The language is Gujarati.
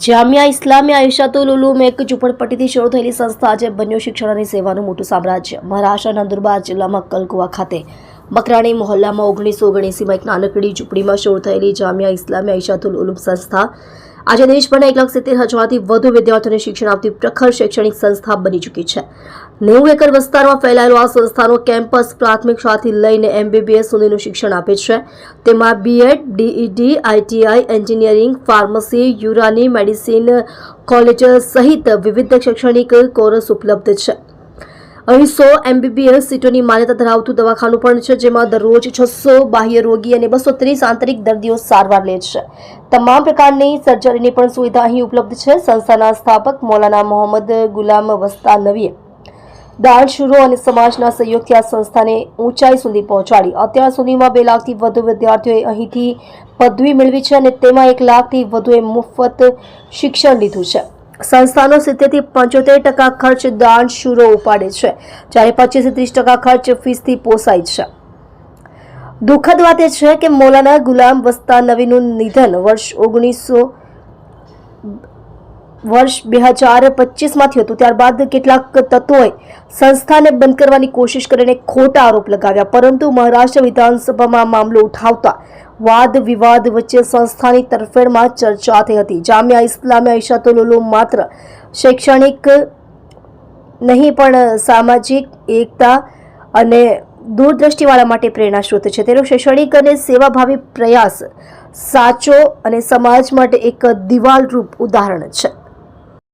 જામિયા ઇસ્લામી આયુષાતુલ ઉલુમ એક ઝૂંપડપટ્ટીથી શરૂ થયેલી સંસ્થા આજે બન્યો શિક્ષણ અને સેવાનું મોટું સામ્રાજ્ય. મહારાષ્ટ્રના નંદુરબાર જિલ્લામાં કલકુવા ખાતે મકરાણી મહોલ્લામાં ઓગણીસો ઓગણીસીમાં એક નાનકડી ઝૂંપડીમાં શરૂ થયેલી જામિયા ઇસ્લામી આયુષાતુલ ઉલુમ સંસ્થા આજે દેશભરના એક લાખ સિત્તેર હજારથી વધુ વિદ્યાર્થીઓને શિક્ષણ આપતી પ્રખર શૈક્ષણિક સંસ્થા બની ચૂકી છે. નેવું એકર વિસ્તારમાં ફેલાયેલો આ સંસ્થાનો કેમ્પસ પ્રાથમિક શાળાથી લઈને એમબીબીએસ સુધીનું શિક્ષણ આપે છે. તેમાં BEd DEd ITI engineering, pharmacy, યુરાની medicine college સહિત વિવિધ શૈક્ષણિક કોર્સ ઉપલબ્ધ છે. અહીં સો એમબીબીએસ સીટોની માન્યતા ધરાવતું દવાખાનું પણ છે, જેમાં દરરોજ છસો બાહ્ય રોગી અને બસો ત્રીસ આંતરિક દર્દીઓ સારવાર લે છે. તમામ પ્રકારની સર્જરીની પણ સુવિધા અહીં ઉપલબ્ધ છે. સંસ્થાના સ્થાપક મૌલાના મોહમ્મદ ગુલામ વસ્તા નવીએ દાન શુરો અને સમાજના સહયોગથી આ સંસ્થાને ઊંચાઈ સુધી પહોંચાડી. અત્યાર સુધીમાં બે લાખથી વધુ વિદ્યાર્થીઓએ અહીંથી પદવી મેળવી છે અને તેમાં એક લાખથી વધુએ મુફત શિક્ષણ લીધું છે. સંસ્થાનો સિત્તેરથી પંચોતેર ટકા ખર્ચ દાન શુરો ઉપાડે છે, જ્યારે પચીસથી ત્રીસ ટકા ખર્ચ ફીસથી પોસાય છે. દુઃખદ વાત એ છે કે મૌલાના ગુલામ વસ્તા નવીનું નિધન વર્ષ ઓગણીસો વર્ષ બે હજાર પચીસમાં હતું. ત્યારબાદ કેટલાક તત્વોએ સંસ્થાને બંધ કરવાની કોશિશ કરીને ખોટા આરોપ લગાવ્યા. પરંતુ મહારાષ્ટ્ર વિધાનસભામાં મામલો ઉઠાવતા વાદ વિવાદ વચ્ચે સંસ્થાની તરફેણમાં ચર્ચા થઈ હતી. જામિયા ઇસ્લામિયા ઉલુમ માત્ર શૈક્ષણિક નહીં, પણ સામાજિક એકતા અને દૂરદ્રષ્ટિવાળા માટે પ્રેરણાસ્ત્રોત છે. તેનો શૈક્ષણિક અને સેવાભાવી પ્રયાસ સાચો અને સમાજ માટે એક દિવાલરૂપ ઉદાહરણ છે.